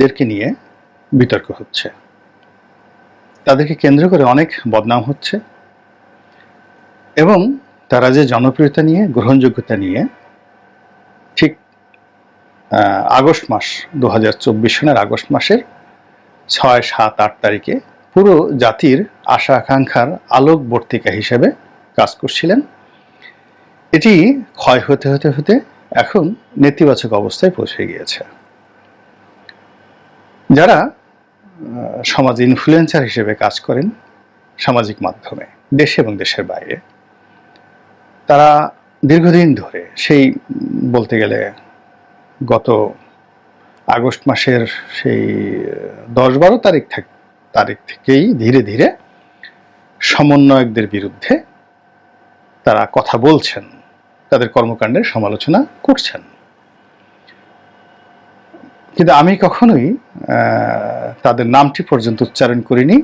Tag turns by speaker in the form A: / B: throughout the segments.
A: দেরকে নিয়ে বিতর্ক হচ্ছে। তাদেরকে কেন্দ্র করে অনেক বদনাম হচ্ছে এবং তারা যে জনপ্রিয়তা নিয়ে, গ্রহণযোগ্যতা নিয়ে ঠিক আগস্ট মাস দু হাজার চব্বিশ সনের আগস্ট মাসের ছয়, সাত, আট তারিখে পুরো জাতির আশা আকাঙ্ক্ষার আলোকবর্তিকা হিসেবে কাজ করছিলেন। এটি ক্ষয় হতে হতে হতে এখন নেতিবাচক অবস্থায় পৌঁছে গিয়েছে। যারা সমাজে ইনফ্লুয়েন্সার হিসেবে কাজ করেন সামাজিক মাধ্যমে, দেশে এবং দেশের বাইরে, তারা দীর্ঘদিন ধরে সেই, বলতে গেলে গত আগস্ট মাসের সেই দশ বারো তারিখ থাক, তারিখ থেকেই ধীরে ধীরে সমন্বয়কদের বিরুদ্ধে তারা কথা বলছেন, তাদের কর্মকাণ্ডের সমালোচনা করছেন। কিন্তু আমি কখনোই তাদের নামটি পর্যন্ত উচ্চারণ করিনি।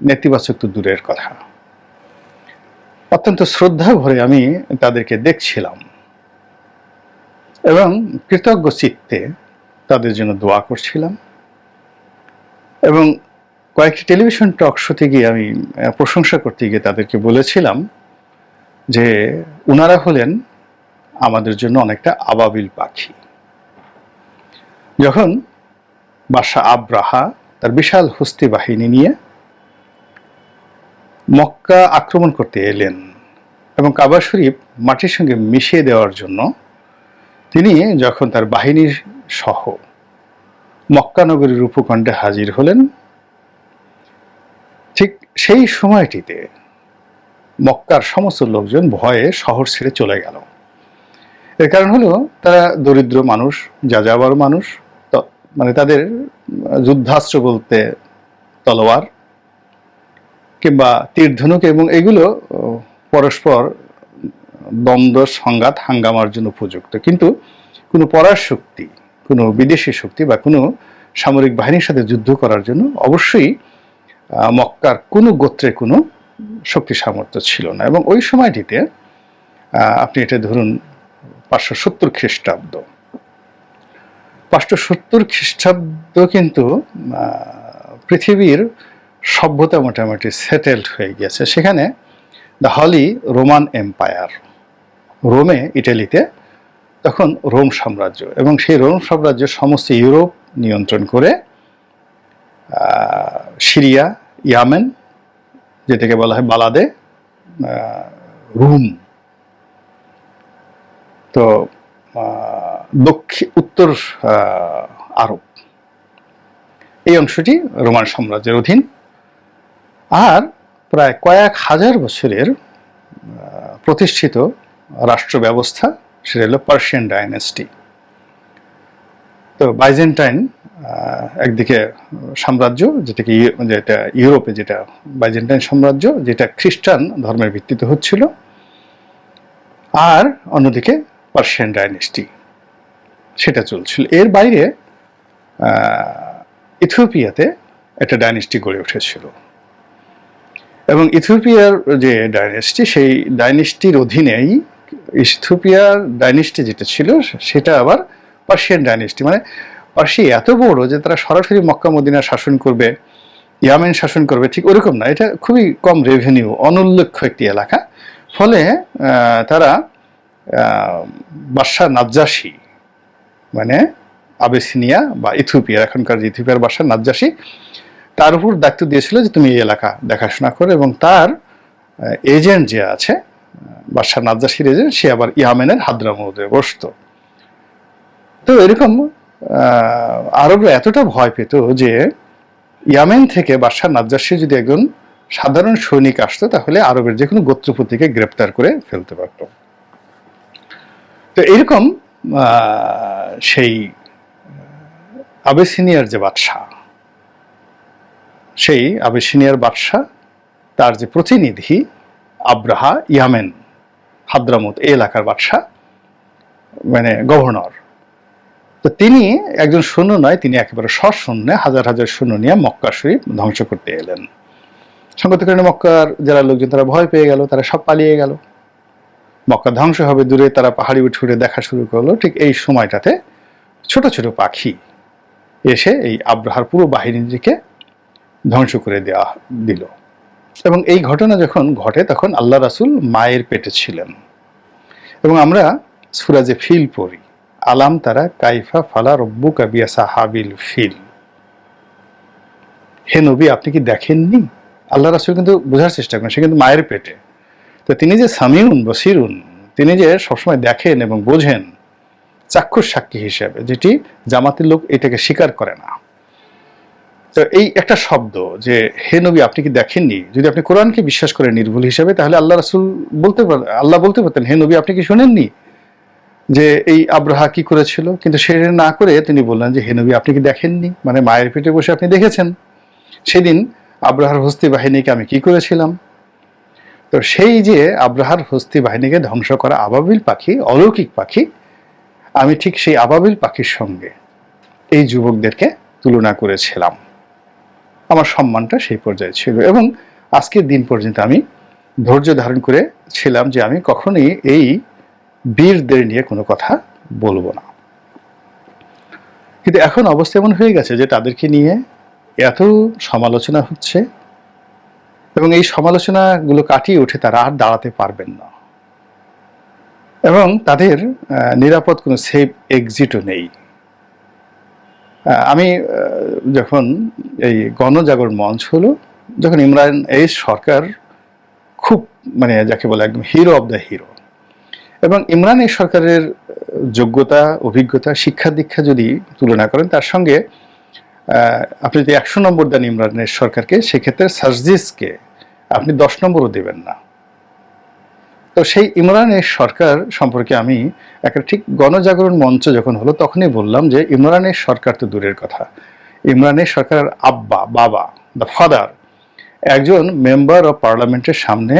A: নেতিবাচক তো দূরের কথা। অত্যন্ত শ্রদ্ধা ভরে আমি তাদেরকে দেখছিলাম। এবং কৃতজ্ঞ চিত্তে তাদের জন্য দোয়া করছিলাম। এবং কয়েকটি টেলিভিশন টক শোতে গিয়ে আমি প্রশংসা করতে গিয়ে তাদেরকে বলেছিলাম যে, উনারা হলেন আমাদের জন্য অনেকটা আবাবিল পাখি। যখন বাদশাহ আব্রাহা তার বিশাল হস্তি বাহিনী নিয়ে মক্কা আক্রমণ করতে এলেন এবং কাবা শরীফ মাটির সঙ্গে মিশিয়ে দেওয়ার জন্য, তিনি যখন তার বাহিনীর সহ মক্কা নগরীর উপকণ্ঠে হাজির হলেন, ঠিক সেই সময়টিতে মক্কার সমস্ত লোকজন ভয়ে শহর ছেড়ে চলে গেল। এর কারণ হলো, তারা দরিদ্র মানুষ, যাযাবার মানুষ মানে তাদের যুদ্ধাস্ত্র বলতে তলোয়ার কিংবা তীরধনুক এবং এগুলো পরস্পর দ্বন্দ্ব, সংঘাত, হাঙ্গামার জন্য উপযুক্ত। কিন্তু কোনো পরার শক্তি, কোনো বিদেশি শক্তি বা কোনো সামরিক বাহিনীর সাথে যুদ্ধ করার জন্য অবশ্যই মক্কার কোনো গোত্রে কোনো শক্তি সামর্থ্য ছিল না। এবং ওই সময়টিতে আপনি এটা ধরুন পাঁচশো সত্তর খ্রিস্টাব্দ পাঁচশো সত্তর খ্রিস্টাব্দ কিন্তু পৃথিবীর সভ্যতা মোটামুটি সেটেলড হয়ে গিয়েছে। সেখানে দ্য হলি রোমান এম্পায়ার রোমে ইটালিতে তখন রোম সাম্রাজ্য এবং সেই রোম সাম্রাজ্য সমস্ত ইউরোপ নিয়ন্ত্রণ করে সিরিয়া, ইয়ামেন, যেটাকে বলা হয় বালাদে রুম। তো দক্ষিণ, উত্তর আরব। এই অংশটি রোমান সাম্রাজ্যের অধীন। আর প্রায় কয়েক হাজার বছরের প্রতিষ্ঠিত রাষ্ট্র ব্যবস্থা সেটা হলো পার্সিয়ান ডাইনেস্টি। তো বাইজেন্টাইন একদিকে সাম্রাজ্য, যেটাকে যেটা ইউরোপে যেটা বাইজেন্টাইন সাম্রাজ্য, যেটা খ্রিস্টান ধর্মের ভিত্তিতে হচ্ছিল। আর অন্যদিকে পার্সিয়ান ডাইনেস্টি। সেটা চলছিল। এর বাইরে ইথিওপিয়াতে একটা ডাইনেস্টি গড়ে উঠেছিল। এবং ইথিওপিয়ার যে ডাইনেস্টি, সেই ডাইনেস্টির অধীনেই ইথিওপিয়ার ডাইনেস্টি যেটা ছিল, সেটা আবার পার্সিয়ান ডাইনেস্টি। মানে পার্সি এত বড় যে তারা সরাসরি মক্কা মদিনা শাসন করবে, ইয়ামেন শাসন করবে, ঠিক ওরকম না। এটা খুবই কম রেভিনিউ অনুল্লেখ্য একটি এলাকা। ফলে তারা বাদশাহ নাজ্জাসী মানে আবেসিনিয়া বা ইথিওপিয়া এখনকার যে ইথিওপিয়ার বাদশাহ নাজ্জাসী, তার উপর দায়িত্ব দিয়েছিল যে তুমি এই এলাকা দেখাশোনা করো এবং তার এজেন্ট যে আছে বাদশাহ নাজ্জাসীর এজেন্ট সে আবার ইয়ামেনের হাদ্রামৌদে বসতো। তো এরকম আরবরা এতটা ভয় পেত যে ইয়ামেন থেকে বাদশাহ নাজ্জাসী যদি একজন সাধারণ সৈনিক আসতো, তাহলে আরবের যে কোনো গোত্রপতিকে গ্রেপ্তার করে ফেলতে পারত। তো এরকম সেই আবেসিনিয়ার যে বাদশাহ, সেই আবেসিনিয়ার বাদশাহ, তার যে প্রতিনিধি আব্রাহা ইয়ামেন হাদ্রামুত এই এলাকার বাদশাহ মানে গভর্নর। তো তিনি একজন শূন্য নয়, তিনি একেবারে সশূন্যে, হাজার হাজার শূন্য নিয়ে মক্কা শরীফ ধ্বংস করতে এলেন। সঙ্গত কারণে মক্কার যারা লোকজন, তারা ভয় পেয়ে গেল, তারা সব পালিয়ে গেল। মক্কা ধ্বংস হবে, দূরে তারা পাহাড়ি উঠে দেখা শুরু করল। ঠিক এই সময়টাতে ছোট ছোট পাখি এসে এই আব্রাহার পুরো বাহিনীটিকে ধ্বংস করে দেওয়া দিল। এবং এই ঘটনা যখন ঘটে, তখন আল্লাহ রাসুল মায়ের পেটে ছিলেন। এবং আমরা সুরাজে ফিল পড়ি, আলাম তারা কাইফা ফালা রব্বু কাবিয়া সাহাবিল ফিল। হে নবী, আপনি কি দেখেননি? আল্লাহ রাসুল কিন্তু বোঝার চেষ্টা করেন, সে কিন্তু মায়ের পেটে। তিনি যে সামিউন, বসিরুন, তিনি যে সবসময় দেখেন এবং বোঝেন চাক্ষুষ সাক্ষী হিসেবে, যেটি জামাতের লোক এটাকে স্বীকার করে না। তো এই একটা শব্দ যে, হে নবী, আপনি কি দেখেননি? যদি আপনি কোরআনকে বিশ্বাস করেন নির্ভুল হিসেবে, তাহলে আল্লাহ রাসুল বলতে পার, আল্লাহ বলতে পারতেন, হে নবী, আপনি কি শোনেননি? যে এই আব্রাহা কি করেছিল? কিন্তু সে না করে তিনি বললেন যে, হে নবী, আপনি কি দেখেননি? মানে মায়ের পেটে বসে আপনি দেখেছেন। সেদিন আব্রাহার হস্তি বাহিনীকে আমি কি করেছিলাম? তো সেই যে আব্রাহার হস্তি বাহিনীকে ধ্বংস করা আবাবিল পাখি, অলৌকিক পাখি, আমি ঠিক সেই আবাবিল পাখির সঙ্গে এই যুবকদেরকে তুলনা করেছিলাম। আমার সম্মানটা সেই পর্যায়ে ছিল এবং আজকের দিন পর্যন্ত আমি ধৈর্য ধারণ করে ছিলাম যে আমি কখনই এই বীরদের নিয়ে কোনো কথা বলব না। কিন্তু এখন অবস্থা এমন হয়ে গেছে যে তাদেরকে নিয়ে এত সমালোচনা হচ্ছে এবং এই সমালোচনাগুলো কাটিয়ে উঠে তারা আর দাঁড়াতে পারবেন না। এবং তাদের নিরাপদ কোনো সেফ এক্সিটও নেই। আমি যখন এই গণজাগরণ মঞ্চ হলো, যখন ইমরান এই সরকার খুব মানে যাকে বলে একদম হিরো অব দ্য হিরো এবং ইমরান এই সরকারের যোগ্যতা, অভিজ্ঞতা, শিক্ষা দীক্ষা যদি তুলনা করেন, তার সঙ্গে আপনি যদি একশো নম্বর দেন ইমরানের সরকারকে, সেক্ষেত্রে সার্জিসকে আপনি দশ নম্বরও দেবেন না। তো সেই ইমরানের সরকার সম্পর্কে আমি একটা ঠিক গণজাগরণ মঞ্চ যখন হলো, তখনই বললাম যে ইমরানের সরকার তো দূরের কথা। ইমরানের সরকার আব্বা, বাবা দ্য ফাদার একজন মেম্বার অফ পার্লামেন্টের সামনে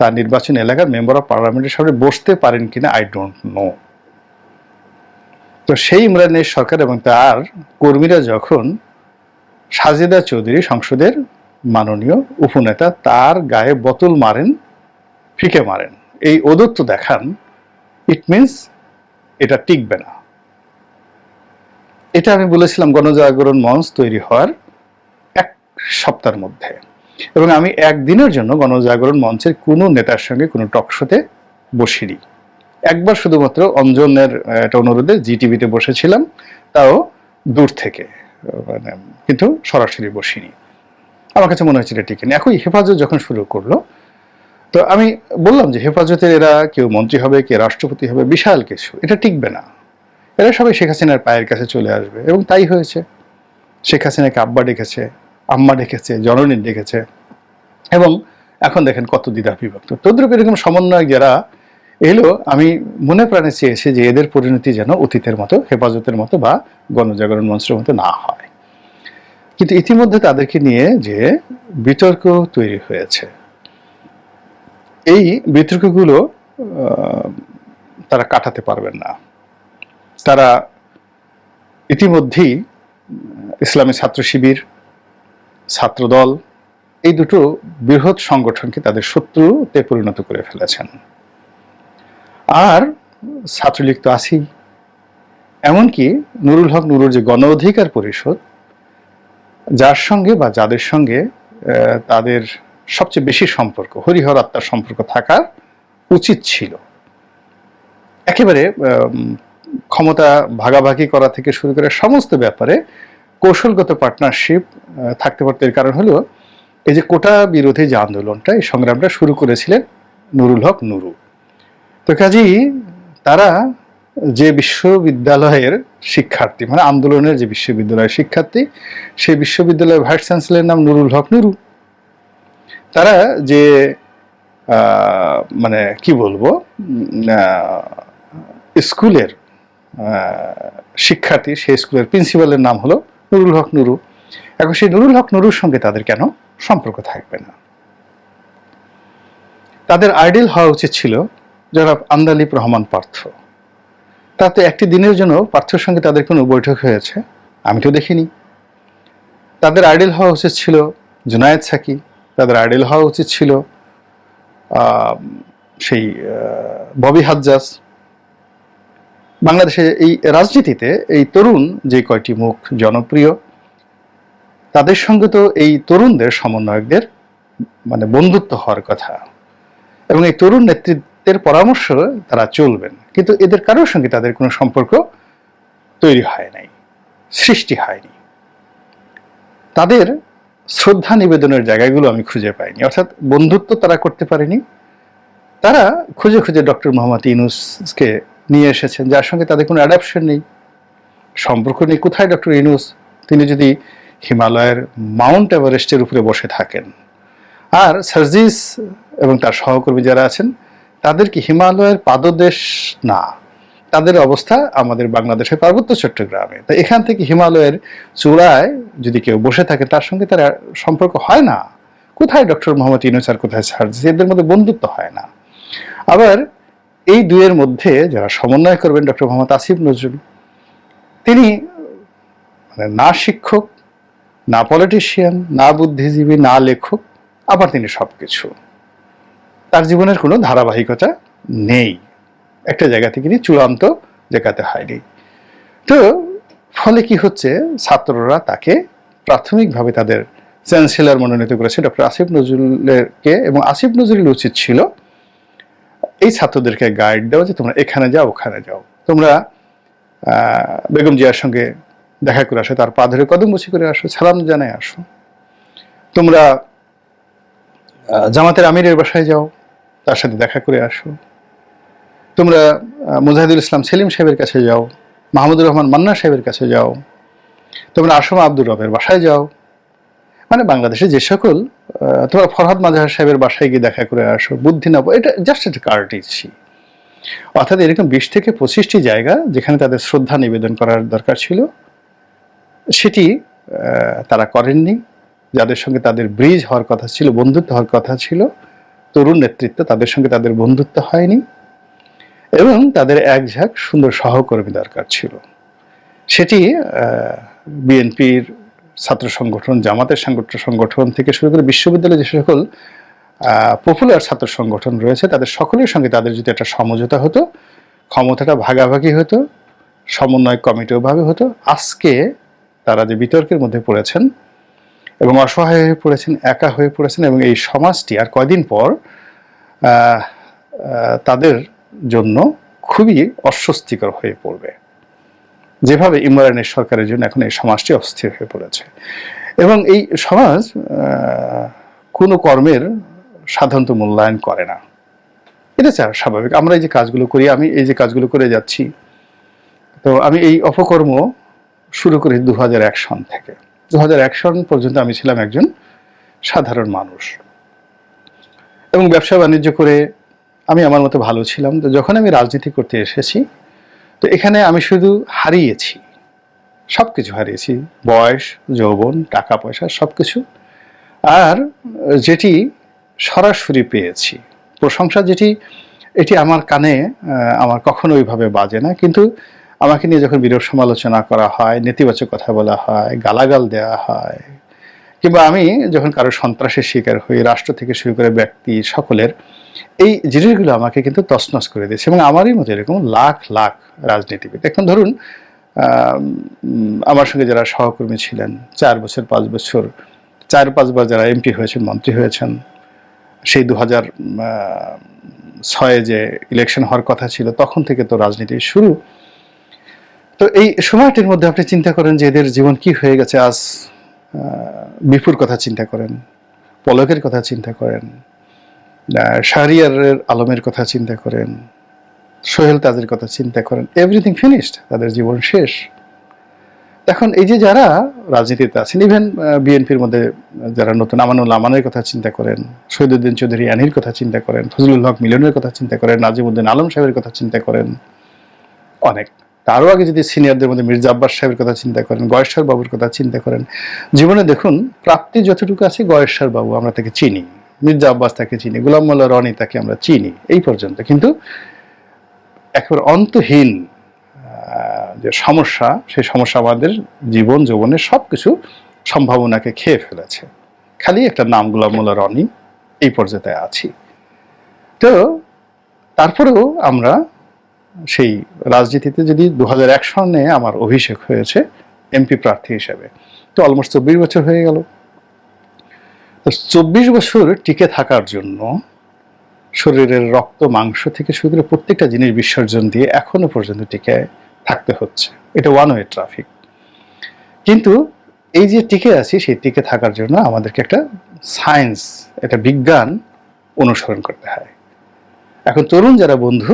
A: তার নির্বাচন এলাকার মেম্বার অফ পার্লামেন্টের সামনে বসতে পারেন কিনা আই ডোন্ট নো তো সেই ইমরানের সরকার এবং তার কর্মীরা যখন সাজেদা চৌধুরী সংসদের মাননীয় উপনেতা, তার গায়ে বোতল মারেন, ফিকে মারেন। এই ওদত্ত দেখান ইট মিনস এটা টিকবে না। এটা আমি বলেছিলাম, গণজাগরণ মঞ্চ তৈরি হওয়ার এক সপ্তাহের মধ্যে। এবং আমি একদিনের জন্য গণজাগরণ মঞ্চের কোনো নেতার সঙ্গে কোনো টকশোতে বসিনি। একবার শুধুমাত্র অঞ্জনের একটা অনুরোধে জি টিভিতে বসেছিলাম, তাও দূর থেকে। মানে কিন্তু সরাসরি বসিনি। আমার কাছে মনে হয়েছিল ঠিক না একই হেফাজত যখন শুরু করল, তো আমি বললাম যে হেফাজতের এরা কেউ মন্ত্রী হবে, কে রাষ্ট্রপতি হবে, বিশাল কিছু। এটা টিকবে না। এরা সবাই শেখ হাসিনার পায়ের কাছে চলে আসবে এবং তাই হয়েছে। শেখ হাসিনাকে আব্বা ডেকেছে, আম্মা ডেকেছে, জননী ডেকেছে এবং এখন দেখেন কত দ্বিধা বিভক্ত তদ্রুপ এরকম সমন্বয় যারা এলো, আমি মনে প্রাণে চেয়েছি যে এদের পরিণতি যেন অতীতের মতো, হেফাজতের মতো বা গণজাগরণ মঞ্চের মতো না হয়। কিন্তু ইতিমধ্যে তাদেরকে নিয়ে যে বিতর্ক তৈরি হয়েছে, এই বিতর্কগুলো তারা কাটাতে পারবেন না। তারা ইতিমধ্যেই ইসলামী ছাত্র শিবির ছাত্রদল এই দুটো বৃহৎ সংগঠনকে তাদের শত্রুতে পরিণত করে ফেলেছেন। আর ছাত্রলীগ তো আছেই। এমনকি নুরুল হক নুরুর যে গণ অধিকার পরিষদ, যার সঙ্গে বা যাদের সঙ্গে তাদের সবচেয়ে বেশি সম্পর্ক, হরিহর আত্মার সম্পর্ক থাকার উচিত ছিল। একেবারে ক্ষমতা ভাগাভাগি করা থেকে শুরু করে সমস্ত ব্যাপারে কৌশলগত পার্টনারশিপ থাকতে পারত। এর কারণ হলো, এই যে কোটা বিরোধী যে আন্দোলনটা, এই সংগ্রামটা শুরু করেছিলেন নুরুল হক নুরু। তো কাজেই তারা যে বিশ্ববিদ্যালয়ের শিক্ষার্থী মানে আন্দোলনের যে বিশ্ববিদ্যালয়ের শিক্ষার্থী, সেই বিশ্ববিদ্যালয়ের ভাইস চ্যান্সেলরের নাম নুরুল হক নুরু। তারা যে মানে কি বলব স্কুলের শিক্ষার্থী, সেই স্কুলের প্রিন্সিপালের নাম হলো নুরুল হক নুরু। এখন সেই নুরুল হক নুরুর সঙ্গে তাদের কেন সম্পর্ক থাকবে না? তাদের আইডেল হওয়া উচিত ছিল যারা আন্দালিব রহমান পার্থ। তাতে একটি দিনের জন্য পার্থর সঙ্গে তাদের কোনো বৈঠক হয়েছে আমি তো দেখিনি। তাদের আইডেল হওয়া উচিত ছিল জুনায়েদ সাকি, তাদের আইডেল হওয়া উচিত ছিল সেই ববি হাজ্জাজ। বাংলাদেশে এই রাজনীতিতে এই তরুণ যে কয়টি মুখ জনপ্রিয়, তাদের সঙ্গে তো এই তরুণদের সমন্বয়কদের মানে বন্ধুত্ব হওয়ার কথা। এবং এই তরুণ নেতৃত্বের পরামর্শ তারা চলবেন। কিন্তু এদের কারোর সঙ্গে তাদের কোনো সম্পর্ক তৈরি হয় নাই, সৃষ্টি হয়নি। তাদের শ্রদ্ধা নিবেদনের জায়গাগুলো আমি খুঁজে পাইনি। অর্থাৎ বন্ধুত্ব তারা করতে পারেনি। তারা খুঁজে খুঁজে ডক্টর মোহাম্মদ ইনুসকে নিয়ে এসেছেন, যার সঙ্গে তাদের কোনো অ্যাডাপশন নেই। সম্পর্ক নেই। কোথায় ডক্টর ইনুস তিনি যদি হিমালয়ের মাউন্ট এভারেস্টের উপরে বসে থাকেন। আর সার্জিস এবং তার সহকর্মী যারা আছেন তাদের কি হিমালয়ের পাদদেশ? না। তাদের অবস্থা আমাদের বাংলাদেশের পার্বত্য চট্টগ্রামে। তো এখান থেকে হিমালয়ের চূড়ায় যদি কেউ বসে থাকে, তার সঙ্গে তার সম্পর্ক হয় না। কোথায় ডক্টর মোহাম্মদ ইউনুস আর কোথায় সার্জিস? এদের মধ্যে বন্ধুত্ব হয় না। আবার এই দুয়ের মধ্যে যারা সমন্বয় করবেন ডক্টর মোহাম্মদ আসিফ নজরুল, তিনি মানে না শিক্ষক, না পলিটিশিয়ান, না বুদ্ধিজীবী, না লেখক, আবার তিনি সবকিছু। তার জীবনের কোনো ধারাবাহিকতা নেই। একটা জায়গা থেকে চূড়ান্ত জায়গাতে হয়নি তো ফলে কি হচ্ছে? ছাত্ররা তাকে প্রাথমিকভাবে তাদের চ্যান্সেলর মনোনীত করেছে। ডক্টর আসিফ নজরুলেরকে এবং আসিফ নজরুল উচিত ছিল, এই ছাত্রদেরকে গাইড দেওয়া যে তোমরা এখানে যাও, ওখানে যাও। তোমরা বেগম জিয়ার সঙ্গে দেখা করে আসো, তার পা ধরে কদম মুছি করে আসো, সালাম জানায় আসো। তোমরা জামাতের আমিরের বাসায় যাও। তার সাথে দেখা করে আসো। তোমরা মুজাহিদুল ইসলাম সেলিম সাহেবের কাছে যাও, মাহমুদুর রহমান মান্না সাহেবের কাছে যাও, তোমরা আসমা আব্দুর রবের বাসায় যাও। মানে বাংলাদেশে যে সকল তোমরা ফরহাদ মাজাহার সাহেবের বাসায় গিয়ে দেখা করে আসো, বুদ্ধি না, এটা জাস্ট একটা কার্টিসি অর্থাৎ এরকম বিশ থেকে পঁচিশটি জায়গা যেখানে তাদের শ্রদ্ধা নিবেদন করার দরকার ছিল, সেটি তারা করেননি। যাদের সঙ্গে তাদের ব্রিজ হওয়ার কথা ছিল, বন্ধুত্ব হওয়ার কথা ছিল তরুণ নেতৃত্ব তাদের সঙ্গে তাদের বন্ধুত্ব হয়নি এবং তাদের এক ঝাঁক সুন্দর সহকর্মী দরকার ছিল। সেটি বিএনপির ছাত্র সংগঠন, জামাতের সংগঠন থেকে শুরু করে বিশ্ববিদ্যালয়ে যে সকল পপুলার ছাত্র সংগঠন রয়েছে, তাদের সকলের সঙ্গে তাদের যদি একটা সমঝোতা হতো, ক্ষমতাটা ভাগাভাগি হতো, সমন্বয় কমিটিও ভাবে হতো, আজকে তারা যে বিতর্কের মধ্যে পড়েছেন এবং অসহায় হয়ে পড়েছেন, একা হয়ে পড়েছেন এবং এই সমাজটি আর কয়দিন পর তাদের জন্য খুবই অস্বস্তিকর হয়ে পড়বে। যেভাবে ইমরানের সরকারের জন্য এখন এই সমাজটি অস্থির হয়ে পড়েছে। এবং এই সমাজ কোনো কর্মের সাধারণত মূল্যায়ন করে না। এটা চা- স্বাভাবিক। আমরা এই যে কাজগুলো করি, আমি এই যে কাজগুলো করে যাচ্ছি, তো আমি এই অপকর্ম শুরু করি দু হাজার এক সন থেকে। দু সন পর্যন্ত আমি ছিলাম একজন সাধারণ মানুষ। এবং ব্যবসা বাণিজ্য করে আমি আমার মতো ভালো ছিলাম। তো যখন আমি রাজনীতি করতে এসেছি, তো এখানে আমি শুধু হারিয়েছি সব কিছু হারিয়েছি। বয়স, যৌবন, টাকা, পয়সা সব কিছু আর যেটি সরাসরি পেয়েছি, প্রশংসা যেটি, এটি আমার কানে আমার কখনো ওইভাবে বাজে না। কিন্তু আমাকে নিয়ে যখন বিরূপ সমালোচনা করা হয়, নেতিবাচক কথা বলা হয়, গালাগাল দেওয়া হয়, কিংবা আমি যখন কারও সন্ত্রাসের শিকার হই, রাষ্ট্র থেকে শুরু করে ব্যক্তি সকলের, এই জিনিসগুলো আমাকে কিন্তু তছনছ করে দিয়েছে। এবং আমারই মতো এরকম লাখ লাখ রাজনীতিবিদ। এখন ধরুন আমার সঙ্গে যারা সহকর্মী ছিলেন, চার বছর, পাঁচ বছর, চার পাঁচবার যারা এমপি হয়েছেন, মন্ত্রী হয়েছেন, সেই দু হাজার ছয়ে যে ইলেকশন হওয়ার কথা ছিল, তখন থেকে তো রাজনীতি শুরু। তো এই সময়টির মধ্যে আপনি চিন্তা করেন যে এদের জীবন কি হয়ে গেছে? আজ বিপুর কথা চিন্তা করেন, পলকের কথা চিন্তা করেন শাহরিয়ারের আলমের কথা চিন্তা করেন, সোহেল তাজের কথা চিন্তা করেন এভরিথিং ফিনিশড তাদের জীবন শেষ। এখন এই যে যারা রাজনীতিতে আছেন ইভেন বিএনপির মধ্যে যারা নতুন, আমানুল আমানের কথা চিন্তা করেন, শহীদুদ্দিন চৌধুরী আনির কথা চিন্তা করেন, ফজলুল হক মিলনের কথা চিন্তা করেন, নাজিমুদ্দিন আলম সাহেবের কথা চিন্তা করেন, অনেক। তারও আগে যদি সিনিয়রদের মধ্যে মির্জা আব্বাস সাহেবের কথা চিন্তা করেন গয়েশ্বর বাবুর কথা চিন্তা করেন, জীবনে দেখুন প্রাপ্তি যতটুকু আছে গয়েশ্বর বাবু আমরা তাকে চিনি, মির্জা আব্বাস তাকে চিনি, গোলাম মোল্লা রনি তাকে আমরা চিনি এই পর্যন্ত। কিন্তু একেবারে অন্তহীন যে সমস্যা, সেই সমস্যা আমাদের জীবন যৌবনের সব কিছু সম্ভাবনাকে খেয়ে ফেলেছে। খালি একটা নাম গোলাম মোল্লা রনি এই পর্যায়ে আছি। তো তারপরেও আমরা সেই রাজনীতিতে যদি দু সনে আমার অভিষেক হয়েছে এমপি প্রার্থী হিসেবে। তো অলমোস্ট চব্বিশ বছর হয়ে গেল। চব্বিশ বছর টিকে থাকার জন্য শরীরের রক্ত, মাংস থেকে শুরু করে প্রত্যেকটা জিনিস বিসর্জন দিয়ে এখনও পর্যন্ত টিকে থাকতে হচ্ছে। এটা ওয়ান ওয়ে ট্রাফিক কিন্তু এই যে টিকে আছি, সেই টিকে থাকার জন্য আমাদেরকে একটা সায়েন্স একটা বিজ্ঞান অনুসরণ করতে হয়। এখন তরুণ যারা বন্ধু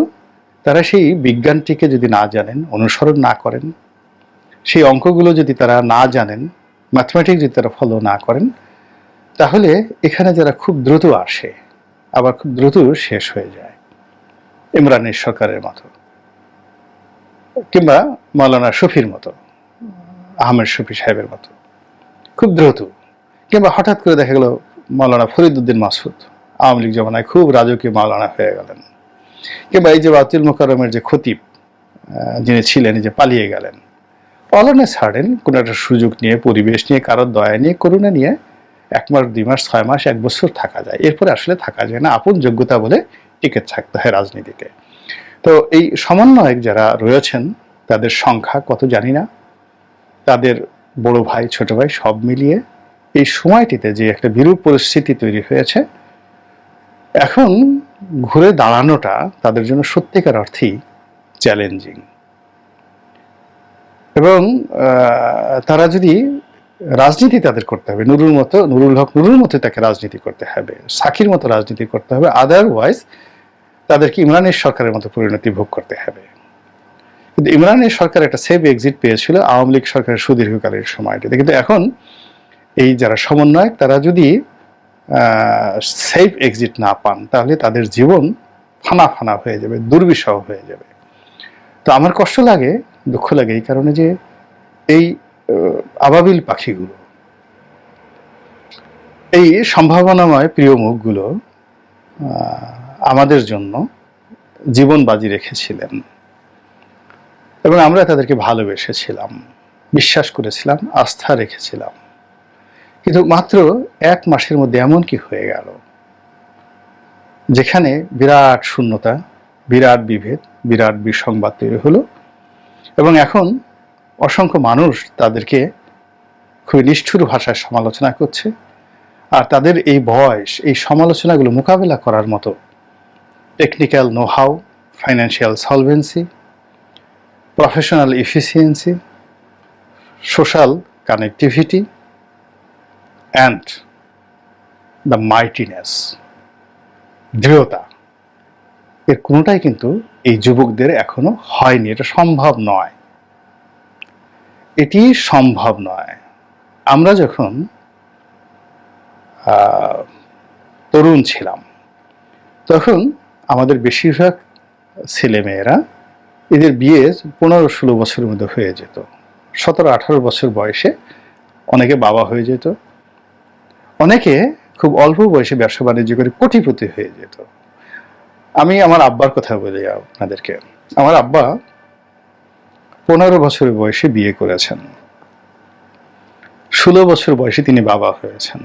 A: তারা সেই বিজ্ঞানটিকে যদি না জানেন, অনুসরণ না করেন, সেই অঙ্কগুলো যদি তারা না জানেন ম্যাথমেটিক্স যদি তারা ফলো না করেন, তাহলে এখানে যারা খুব দ্রুত আসে, আবার খুব দ্রুত শেষ হয়ে যায়। ইমরানের সরকারের মতো। কিংবা মাওলানা শফির মতো, আহমেদ শফি সাহেবের মতো। খুব দ্রুত। কিংবা হঠাৎ করে দেখা গেল মাওলানা ফরিদুদ্দিন মাসুদ আওয়ামী লীগ জমানায় খুব রাজকীয় মাওলানা হয়ে গেলেন। কিংবা এই যে বাতুল মোকারমের যে খতিব যিনি ছিলেন যে পালিয়ে গেলেন অলনে ছাড়েন কোনো একটা সুযোগ নিয়ে, পরিবেশ নিয়ে, কারোর দয়া নিয়ে, করুণা নিয়ে, এক মাস, দুই মাস, ছয় মাস, এক বছর থাকা যায়। এরপরে আসলে থাকা যায় না, আপন যোগ্যতা বলে টিকে থাকতে হয় রাজনীতিতে তো এই সমন্বয়ক যারা রয়েছেন, তাদের সংখ্যা কত জানি না। তাদের বড় ভাই, ছোট ভাই সব মিলিয়ে এই সময়টিতে যে একটা বিরূপ পরিস্থিতি তৈরি হয়েছে, এখন ঘুরে দাঁড়ানোটা তাদের জন্য সত্যিকার অর্থেই চ্যালেঞ্জিং এবং তারা যদি রাজনীতি তাদের করতে হবে, নুরুল মতো, নুরুল হক নুরুল মতো তাকে রাজনীতি করতে হবে সাকির মতো রাজনীতি করতে হবে আদারওয়াইজ তাদেরকে ইমরানের সরকারের মতো পরিণতি ভোগ করতে হবে। কিন্তু ইমরানের সরকার একটা সেফ এক্সিট পেয়েছিল আওয়ামী লীগ সরকারের সুদীর্ঘকালের সময়টিতে। কিন্তু এখন এই যারা সমন্বয়ক, তারা যদি সেফ এক্সিট না পান, তাহলে তাদের জীবন ফানা ফানা হয়ে যাবে, দুর্বিষহ হয়ে যাবে। তো আমার কষ্ট লাগে, দুঃখ লাগে এই কারণে যে এই আবাবিল পাখিগুলো, এই সম্ভাবনাময় প্রিয় মুখগুলো আমাদের জন্য জীবন বাজি রেখেছিলেন। এবং আমরা তাদেরকে ভালোবেসেছিলাম, বিশ্বাস করেছিলাম, আস্থা রেখেছিলাম। কিন্তু মাত্র এক মাসের মধ্যে এমন কি হয়ে গেল? যেখানে বিরাট শূন্যতা, বিরাট বিভেদ, বিরাট বিসংবাদ তৈরি হলো এবং এখন অসংখ্য মানুষ তাদেরকে খুবই নিষ্ঠুর ভাষায় সমালোচনা করছে আর তাদের এই বয়স, এই সমালোচনাগুলো মোকাবেলা করার মতো technical know how financial solvency professional efficiency social connectivity and the mightiness দৃঢ়তা, এর কোনোটাই কিন্তু এই যুবকদের এখনও হয়নি। এটা সম্ভব নয়। এটি সম্ভব নয়। আমরা যখন তরুণ ছিলাম, তখন আমাদের বেশিরভাগ ছেলেমেয়েরা এদের বিয়ে পনেরো ষোলো বছরের মধ্যে হয়ে যেত। সতেরো আঠারো বছর বয়সে অনেকে বাবা হয়ে যেত। অনেকে খুব অল্প বয়সে ব্যবসা বাণিজ্য করে কোটিপতি হয়ে যেত। আমি আমার আব্বার কথা বলি আপনাদেরকে। আমার আব্বা পনেরো বছর বয়সে বিয়ে করেছেন। ষোলো বছর বয়সে তিনি বাবা হয়েছেন।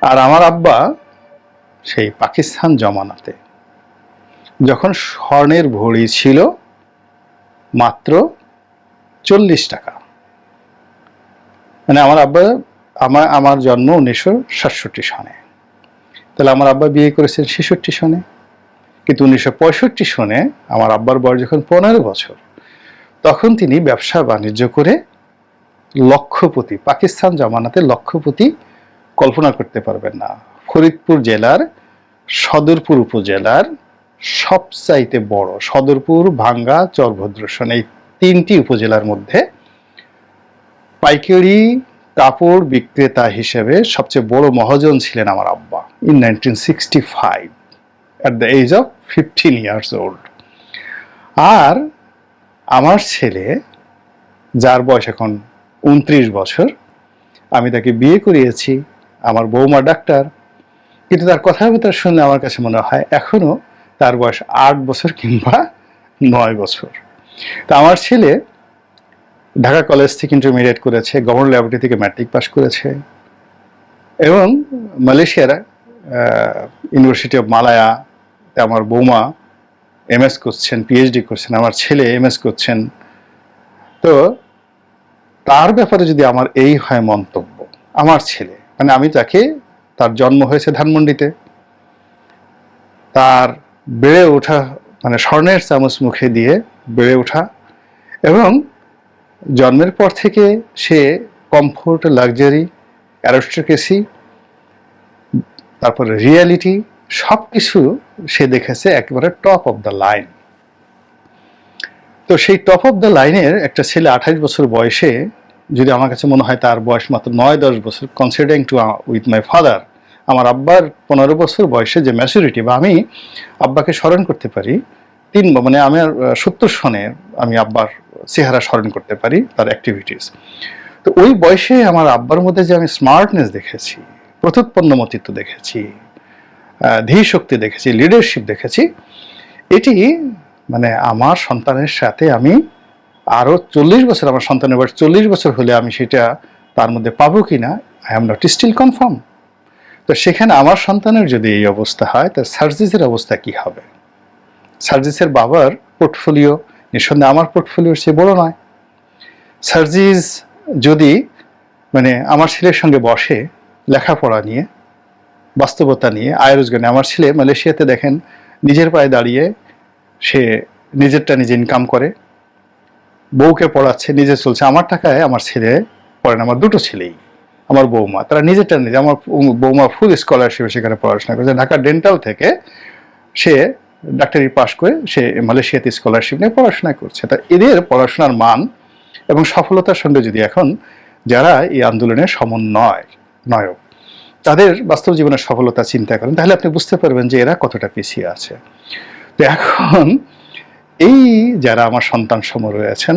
A: আর আমার আব্বা সেই পাকিস্তান জমানাতে যখন স্বর্ণের ভরি ছিল মাত্র চল্লিশ টাকা। মানে আমার আব্বা আমার আমার জন্ম উনিশশো সাতষট্টি সনে। তাহলে আমার আব্বা বিয়ে করেছেন ছেষট্টি সনে। কিন্তু উনিশশো পঁয়ষট্টি সনে আমার আব্বার বয়স যখন পনেরো বছর, তখন তিনি ব্যবসা বাণিজ্য করে লক্ষপতি, পাকিস্তান জামানাতে লক্ষপতি কল্পনা করতে পারবেন না। ফরিদপুর জেলার সদরপুর উপজেলার সবচাইতে বড় সদরপুর, ভাঙ্গা চরভদ্রসন এই তিনটি উপজেলার মধ্যে পাইকারি কাপড় বিক্রেতা হিসেবে সবচেয়ে বড় মহাজন ছিলেন আমার আব্বা in nineteen sixty five at the age of fifteen years old আর আমার ছেলে, যার বয়স এখন উনত্রিশ বছর, আমি তাকে বিয়ে করিয়েছি, আমার বৌমা ডাক্তার, কিন্তু তার কথাবার্তা শুনে আমার কাছে মনে হয় এখনও তার বয়স আট বছর কিংবা নয় বছর। তা আমার ছেলে ঢাকা কলেজ থেকে ইন্টারমিডিয়েট করেছে গভর্নর ল্যাবরেটরি থেকে ম্যাট্রিক পাস করেছে এবং মালয়েশিয়ার ইউনিভার্সিটি অফ মালায়া আমার বৌমা এম এস করছেন পিএইচডি করছেন, আমার ছেলে এম এস করছেন। তো তার ব্যাপারে যদি আমার এই হয় মন্তব্য, আমার ছেলে মানে আমি তাকে, তার জন্ম হয়েছে ধানমন্ডিতে। তার বেড়ে ওঠা মানে স্বর্ণের চামচ মুখে দিয়ে বেড়ে ওঠা এবং জন্মের পর থেকে সে কমফোর্ট লাক্সারি অ্যারোস্ট্রিকেসি তারপরে রিয়ালিটি সব কিছু সে দেখেছে একেবারে টপ অফ দ্য লাইন তো সেই টপ অফ দ্য লাইনের একটা ছেলে আঠাশ বছর বয়সে, যদি আমার কাছে মনে হয় তার বয়স মাত্র নয়, দশ বছর considering to with my father আমার আব্বার পনেরো বছর বয়সে যে ম্যাচুরিটি বা আমি আব্বাকে স্মরণ করতে পারি তিন মানে আমার সত্তর সনে আমি আব্বার চেহারা স্মরণ করতে পারি, তার অ্যাক্টিভিটিস তো ওই বয়সে আমার আব্বার মধ্যে যে আমি স্মার্টনেস দেখেছি, প্রত্যুৎপন্নমতিত্ব দেখেছি ধীর শক্তি দেখেছি লিডারশিপ দেখেছি, এটি মানে আমার সন্তানের সাথে আমি আরও চল্লিশ বছর, আমার সন্তানের বয়স চল্লিশ বছর হলে আমি সেটা তার মধ্যে পাবো কি না I am not still confirm তো সেখানে আমার সন্তানের যদি এই অবস্থা হয়, তার সার্জিসের অবস্থা কি হবে? সার্জিসের বাবার পোর্টফোলিও নিঃসন্দেহে আমার পোর্টফোলিওর সে বড় নয়। সার্জিস যদি মানে আমার ছেলের সঙ্গে বসে লেখাপড়া নিয়ে, বাস্তবতা নিয়ে, আয় রোজগার আমার ছেলে মালয়েশিয়াতে দেখেন, নিজের পায়ে দাঁড়িয়ে সে নিজেরটা নিজে ইনকাম করে, বউকে পড়াচ্ছে, নিজে চলছে, আমার টাকায় আমার ছেলে পড়েন আমার দুটো ছেলেই, আমার বৌমা তারা নিজেরটা নিজে, আমার বৌমা ফুল স্কলারশিপে সেখানে পড়াশোনা করেছে, ঢাকা ডেন্টাল থেকে সে ডাক্তারি পাশ করে সে মালয়েশিয়াতে স্কলারশিপ নিয়ে পড়াশোনা করছে। তা এদের পড়াশোনার মান এবং সফলতার সঙ্গে যদি এখন যারা এই আন্দোলনের সমন্বয় নয়ক, তাদের বাস্তব জীবনের সফলতা চিন্তা করেন, তাহলে আপনি বুঝতে পারবেন যে এরা কতটা পিছিয়ে আছে। তো এখন এই যারা আমার সন্তান সম রয়েছেন